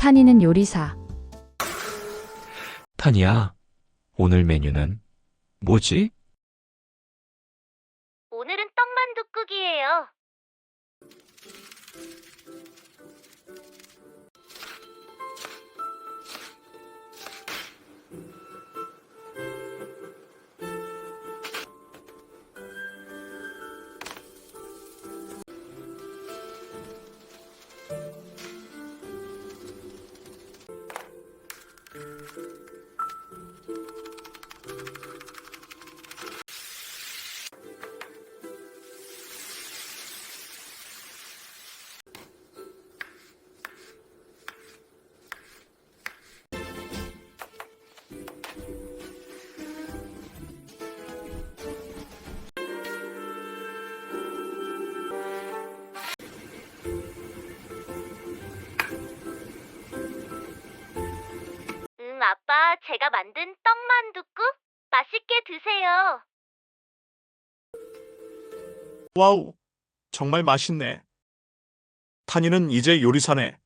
탄이는 요리사. 타니야, 오늘 메뉴는 뭐지? 오늘은 떡만둣국이에요. 아빠, 제가 만든 떡만둣국 맛있게 드세요. 와우, 정말 맛있네. 탄이는 이제 요리사네.